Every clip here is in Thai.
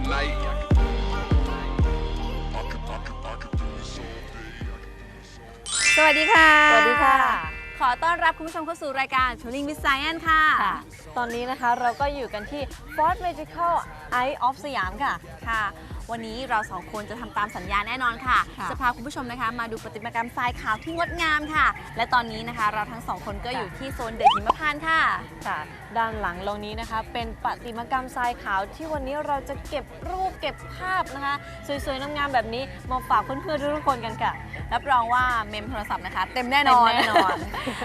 all night. I can, I can, I can, I can do this all day. I can do this all สวัสดีค่ะ สวัสดีค่ะ ขอต้อนรับคุณผู้ชมเข้าสู่รายการ Tuning with Science ค่ะ ค่ะ ตอนนี้นะคะเราก็อยู่กันที่ Fort Magical Eye of สยามค่ะ ค่ะ วันนี้เราสองคนจะทำตามสัญญาแน่นอนค่ะ ค่ะจะพาคุณผู้ชมนะคะ มาดูประติมากรรมทรายขาวที่งดงามค่ะ และตอนนี้นะคะ เราทั้งสองคนก็อยู่ที่โซนเดอะหิมพานต์ค่ะ ค่ะด้านหลังเรานี้นะคะ เป็นประติมากรรมทรายขาวที่วันนี้เราจะเก็บรูปเก็บภาพนะคะ สวยๆงามๆแบบนี้มาฝากเพื่อนๆทุกๆคนกันค่ะ รับรองว่าเมมโทรศัพท์นะคะ เต็มแน่นอน เต็มแน่นอน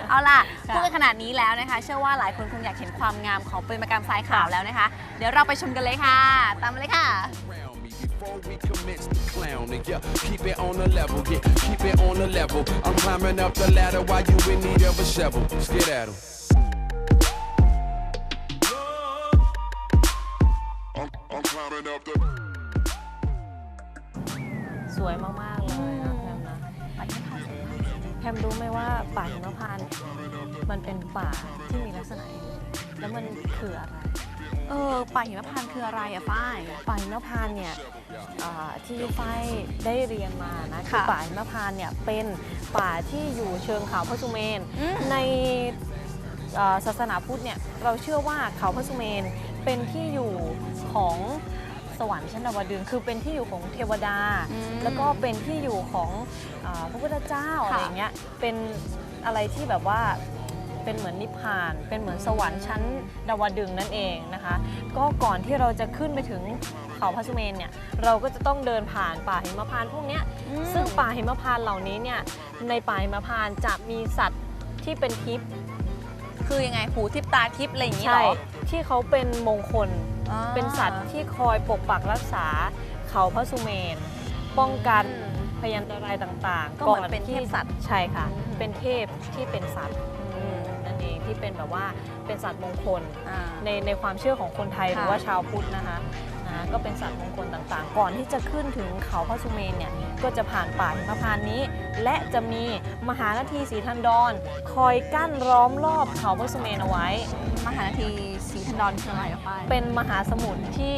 เอาล่ะค่ะพูดกันขนาดนี้แล้วนะคะ เชื่อว่าหลายคนคงอยากเห็นความงามของประติมากรรมทรายขาวแล้วนะคะ เดี๋ยวเราไปชมกันเลยค่ะ ตามมาเลยค่ะ around me before we commence to clown. And yeah, keep it on the level, yeah, keep it on the level. I'm climbing up the ladder while you in need of a shovel. Let's get at 'em. I'm, I'm climbing up the. สวยมาก ๆ เลยนะแพมนะแพมรู้ไหมว่าป่าหิมพานต์มันเป็นป่าที่มีลักษณะอย่างนี้แล้วมันคืออะไร เออป่าหิมพานต์คืออะไรอะฝ้าย ป่าหิมพานต์เนี่ยอ่าที่ไฟได้เรียนมานะคือค่ะป่าหิมพานต์เนี่ยเป็นป่าที่อยู่เชิงเขาพระสุเมน อืม ในอ่าศาสนาพุทธเนี่ยเราเชื่อว่าเขาพระสุเมนเป็นที่อยู่ของสวรรค์ชั้นดาวดึงส์คือเป็นที่อยู่ของเทวดา อืมแล้วก็เป็นที่อยู่ของอาพระพุทธเจ้าค่ะ อะไรอย่างเงี้ยเป็นอะไรที่แบบว่า เป็นเหมือนนิพพาน เป็นเหมือนสวรรค์ชั้นดาวดึงส์นั่นเองนะคะ ก็ก่อนที่เราจะขึ้นไปถึงเขาพระสุเมนเนี่ยเราก็จะต้องเดินผ่านป่าหิมพานต์พวกเนี้ยอืมซึ่งป่าหิมพานต์เหล่านี้เนี่ยในป่าหิมพานต์จะมีสัตว์ที่เป็นทิพย์คือยังไงหูทิพตาทิพอะไรอย่างนี้เหรใช่อที่เขาเป็นมงคลอ่าเป็นสัตว์ที่คอยปกปักรักษาเขาพระสุเมน ป้องกันอืมพยันตรายต่างๆ ก็เหมือนเป็นที่เทพสัตว์ใช่ค่ะอืมเป็นเทพที่เป็นสัตว์ อืมนั่นเองที่เป็นแบบว่าเป็นสัตว์มงคลอ่า ในในความเชื่อของคนไทยค่ะหรือว่าชาวพุทธนะคะนะก็เป็นสัตว์มงคลต่างๆ ก่อนที่จะขึ้นถึงเขาพระสุเมนเนี่ยก็จะผ่านป่าหิมพานต์นี้ และจะมีมหานาทีสีทันดร คอยกั้นล้อมรอบเขาพระสุเมนเอาไว้ มหานาทีสีทันดรคืออะไรอะฝ้ายเป็นมหาสมุทรที่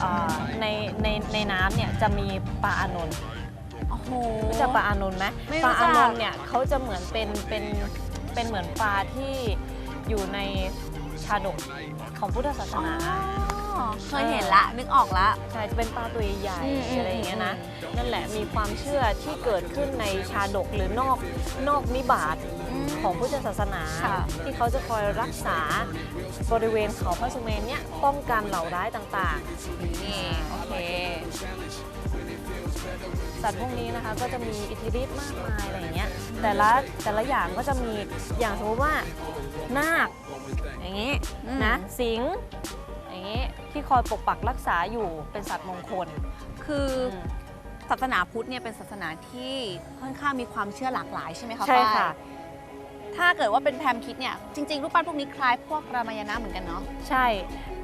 เอ่อในในในน้ำเนี่ยจะมีปลาอานนท์ โอ้โห รู้จักปลาอานนท์ไหมไม่ปรู้ลาจักอานนท์เนี่ยเขาจะเหมือนเป็นเป็น เป็นเหมือนปลาที่อยู่ในชาดกของพุทธศาสอ๋อนา เคยเห็นละ นึกออกละ ใช่จะเป็นปลาตัวใหญ่อืมอืมๆอะไรอย่างเงี้ยนะ นั่นแหละมีความเชื่อที่เกิดขึ้นในชาดกหรือนอกนอกนิบาตมของพุทธศาสนา ค่ะ ที่เขาจะคอยรักษาบริเวณเขาพระสุเมนเนี่ยป้องกันเหล่าร้ายต่างๆนี่โอเค สัตว์พวกนี้นะคะก็จะมีอิทธิฤทธิ์มากมายอะไรอย่างเงี้ยแต่ละแต่ละอย่างก็จะมีอย่างสมมติว่านาคอย่างงี้อืมนะสิงห์อย่างงี้ที่คอยปกปักรักษาอยู่เป็นสัตว์มงคล คืออมศาสนาพุทธเนี่ยเป็นศาสนาที่ค่อนข้างมีความเชื่อหลากหลายใช่ไหมคะใช่ฝ้ายค่ะ ถ้าเกิดว่าเป็นแพมคิดเนี่ยจริงๆรูปปั้นพวกนี้คล้ายพวกรามายณะเหมือนกันเนาะใช่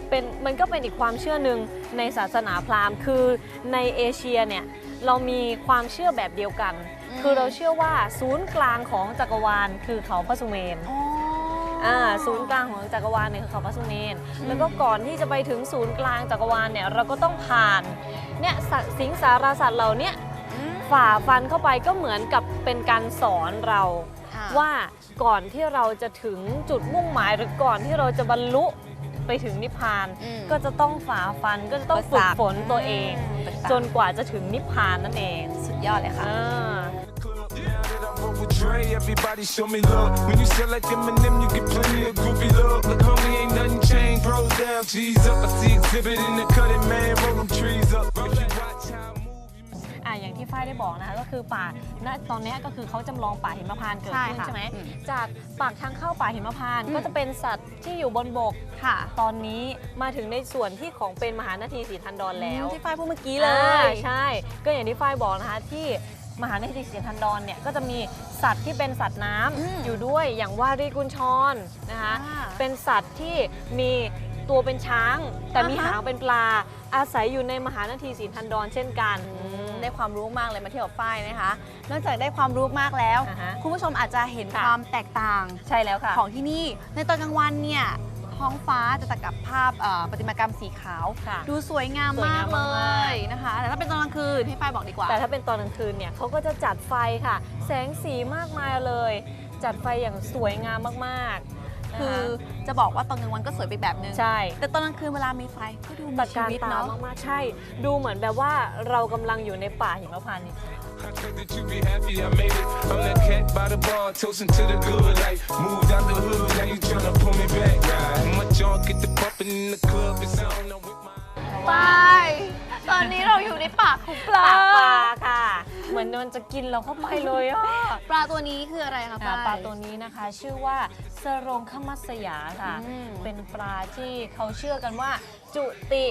เป็นมันก็เป็นอีกความเชื่อหนึ่งในศาสนาพราหมณ์คือในเอเชียเนี่ยเรามีความเชื่อแบบเดียวกันอืมคือเราเชื่อว่าศูนย์กลางของจักรวาลคือเขาพระสุเมนอ๋ออ่าศูนย์กลางของจักรวาลเนี่ยคือเขาพระสุเมนแล้วก็ก่อนที่จะไปถึงศูนย์กลางจักรวาลเนี่ยเราก็ต้องผ่านเนี่ยสัตว์สิงสารสัตว์เหล่าเนี้ยอืมฝ่าฟันเข้าไปก็เหมือนกับเป็นการสอนเราค่ะว่า ก่อนที่เราจะถึงจุดมุ่งหมายหรือก่อนที่เราจะบรรลุไปถึงนิพพาน อืม ก็จะต้องฝ่าฟันก็จะต้องฝึกฝนตัวเองฝึกฝนจนกว่าจะถึงนิพพานนั่นเองสุดยอดเลยค่ะ อ่า Now that I roll with Dre, everybody show me love. When you sell like Eminem, you get plenty of goofy love. Look, homie, ain't nothing changed. Roll down, cheese up. I see exhibit in the cutting, man. Roll them trees up. If you watch how I move, you อะอย่างที่ฝ้ายได้บอกนะคะก็คือป่าณตอนเนี้ยก็คือเขาจำลองป่าหิมพานต์เกิดขึ้นใช่ค่ะ ใช่ไหมอืมจากปากทางเข้าป่าหิมพานต์อืมก็จะเป็นสัตว์ที่อยู่บนบก ค่ะตอนนี้มาถึงในส่วนที่ของเป็นมหานาทีสีทันดรแล้ว ที่ฝ้ายพูดเมื่อกี้เลอ่าย ใช่ ก็อย่างที่ฝ้ายบอกนะคะที่มหานาทีสีทันดอนเนี่ยก็จะมีสัตว์ที่เป็นสัตว์น้ำอืมอยู่ด้วยอย่างวารีกุญชรนะคะอ่าเป็นสัตว์ที่มีตัวเป็นช้าง แต่มีอ่าฮะหางเป็นปลาอาศัยอยู่ในมหานาทีสีทันดอนเช่นกัน ได้ความรู้มากเลยมาเที่ยวกับฝ้ายนะคะ นอกจากได้ความรู้มากแล้ว อ่าฮะคุณผู้ชมอาจจะเห็นค่ะ ความแตกต่าง ใช่แล้วค่ะ ของที่นี่ในตอนกลางวันเนี่ยท้องฟ้าจะตัดกับภาพเอ่อประติมากรรมสีขาว ค่ะดูสวยงามสวยามมางกมาก เลยนะคะ แต่ถ้าเป็นตอนกลางคืนให้ฝ้ายบอกดีกว่า แต่ถ้าเป็นตอนกลางคืนเนี่ยเขาก็จะจัดไฟค่ะ แสงสีมากมายเลย จัดไฟอย่างสวยงามมากๆ คือจะบอกว่าตอนกลางวันก็สวยไปแบบนึงใช่ แต่ตอนกลางคืนเวลามีไฟก็ดูมีตะชีการวิตตาเนาะมากๆใช่ ดูเหมือนแบบว่าเรากำลังอยู่ในป่าหิมพานต์จริง I pray that you be happy I made it. I'm that cat by the bar, toasting to the good life. Moved out the hood, now you tryna pull me back. My junk get the bumping in the club, it's on. I'm with my. ฝ้ายตอนนี้เราอยู่ในปากของปลาปากปลาค่ะเห มือนมันจะกินเราเข้าไปเลยอะปลาตัวนี้คืออะไรคะอ่าฝ้ายปลาตัวนี้นะคะ ชื่อว่าสโรงขมัสยาค่ะอืมเป็นปลาที่เขาเชื่อกันว่า จุติ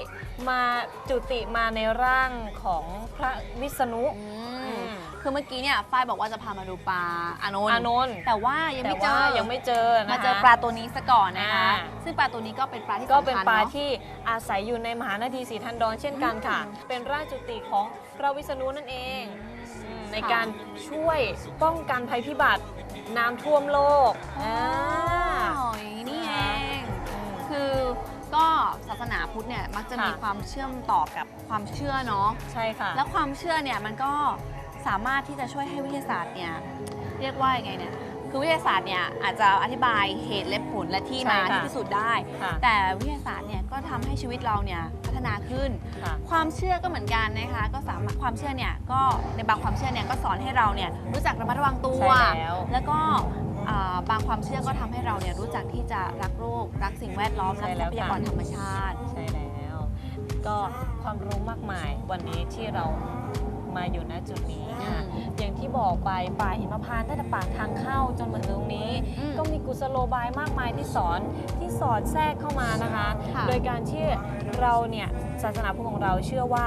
มาจุติมาในร่างของพระวิษณุอือืมมคือเมื่อกี้เนี่ยฝ้ายบอกว่าจะพามาดูปลาอานนท์อานนท์แต่ว่ายังแต่ไม่เจว่าอยังไม่เจอนะคะมาเจอปลาตัวนี้ซะก่อนนะคะอ่าซึ่งปลาตัวนี้ก็เป็นปลาที่ก็สำคัญเป็นปลาอะที่อาศัยอยู่ในมหานาทีสีทันดรเช่นกันค่ะอืมเป็นราชจุติของพระวิษณุนั่นเองอืมในค่ะ การช่วยป้องกันภัยพิบัติน้ำท่วมโลกอ๋ออ่าอย่างนี้นี่เองอืมคือก็ศาสนาพุทธเนี่ยมักจะมีค่ะ ความเชื่อมต่อกับความเชื่อเนาะ ใช่ค่ะ แล้วความเชื่อเนี่ยมันก็สามารถที่จะช่วยให้วิทยาศาสตร์เนี่ยเรียกว่ายังไงเนี่ยคือวิทยาศาสตร์เนี่ยอาจจะอธิบายเหตุและผลและที่มาใช่ค่ะที่พิสูจน์ได้ ค่ะแต่วิทยาศาสตร์เนี่ยก็ทำให้ชีวิตเราเนี่ยพัฒ นาขึ้น ค่ะ ความเชื่อก็เหมือนกันนะคะ ก็สามารถความเชื่อเนี่ยก็ในบางความเชื่อเนี่ยก็สอนให้เราเนี่ยรู้จักระมัดระวังตัว ใช่แล้ว แล้วก็อ่าบางความเชื่อก็ทำให้เราเนี่ยรู้จักที่จะรักโลกรักสิ่งแวดล้อมรักทรัพยากรธรรมชาติ ใช่แล้ว ก็ความรู้มากมายวันนี้ที่เรา มาอยู่ณจุดนี้นะคะอืมอย่างที่บอกไปป่าหิมพานต์ตั้งแต่ปากทางเข้าจนมาถึงตรงนี้ อืมก็มีกุศโลบายมากมายที่สอนที่สอดแทรกเข้ามานะคะ ค่ะ โดยการที่เราเนี่ยศาสนาพุทธของเราเชื่อว่า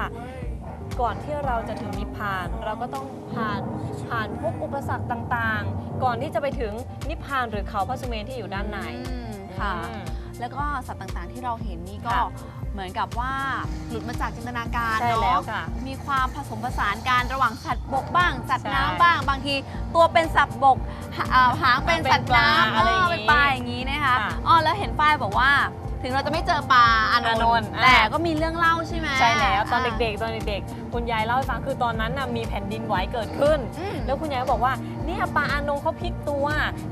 ก่อนที่เราจะถึงนิพพาน เราก็ต้องผ่านผ่านพวกอุปสรรคต่างๆ ก่อนที่จะไปถึงนิพพานหรือเขาพระสุเมนที่อยู่ด้านในอืมค่ะ อืม แล้วก็สัตว์ต่างๆที่เราเห็นนี่ก็ค่ะ เหมือนกับว่าหลุดมาจากจินตนาการใช่เนาะแล้วค่ะมีความผสมผสานกันระหว่างสัตว์บกบ้างสัตว์ใช่น้ำบ้าง บางทีตัวเป็นสัตว์บกหาเอ่อหางเป็นสัตว์น้ำเป็นปลาอะไรอย่างงี้เป็นปลาอย่างนี้นะคะค่ะอ๋อแล้วเห็นฝ้ายบอกว่า ถึงเราจะไม่เจอปลาอานอานนนท์ท์อ่า แต่ก็มีเรื่องเล่าใช่ไหมใช่แล้วตอนาเด็กๆตอนเด็กๆ คุณยายเล่าให้ฟังคือตอนนั้นน่ะมีแผ่นดินไหวเกิดขึ้นอืมแล้วคุณยายก็บอกว่าเนี่ยปลาอานงเขาพลิกตัว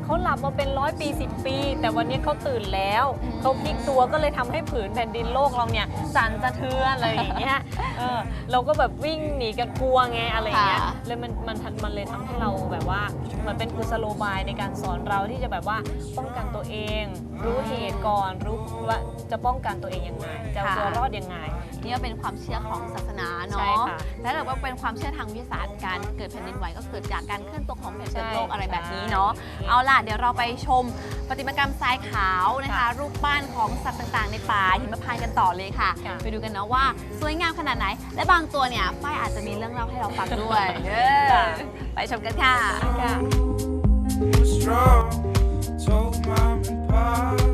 เขาหลับมาเป็นร้อยปี 10 ปี แต่วันนี้เขาตื่นแล้วเขาพลิกตัวก็เลยทำให้ผืนแผ่นดินโลกเราเนี่ยสั่นสะเทือนอะไรอย่างเงี้ยเออเราก็แบบวิ่งหนีกันกลัวไงอะไรอย่างเงี้ยค่ะเลยมันมันมันเลยทำให้เราแบบว่ามันเป็นกุศโลบายในการสอนเราที่จะแบบว่าป้องกันตัวเอง รู้เหตุก่อนรู้ว่าจะป้องกันตัวเองยังไงจะเอาตัวรอดยังไงนี่ก็เป็นความเชื่อของศาสนาใช่เนาะค่ะแล้วเราก็เป็นความเชื่อทางวิทยาศาสตร์การเกิดแผ่นดินไหวก็เกิดจากการเคลื่อนตัวของแผ่นใช่ดินโลกอะไรแบบนี้เนาะใช่เอาล่ะเดี๋ยวเราไปชมประติมากรรมทรายขาวนะคะค่ะรูปปั้นของสัตว์ต่างๆ ในป่าหิมพานต์กันต่อเลยค่ะค่ะไปดูกันเนาะว่าสวยงามขนาดไหน และบางตัวเนี่ยฝ้ายอาจจะมีเรื่องเล่าให้เราฟังด้วยเออไปชมกันค่ะค่ะ What's wrong? Told mom and pop,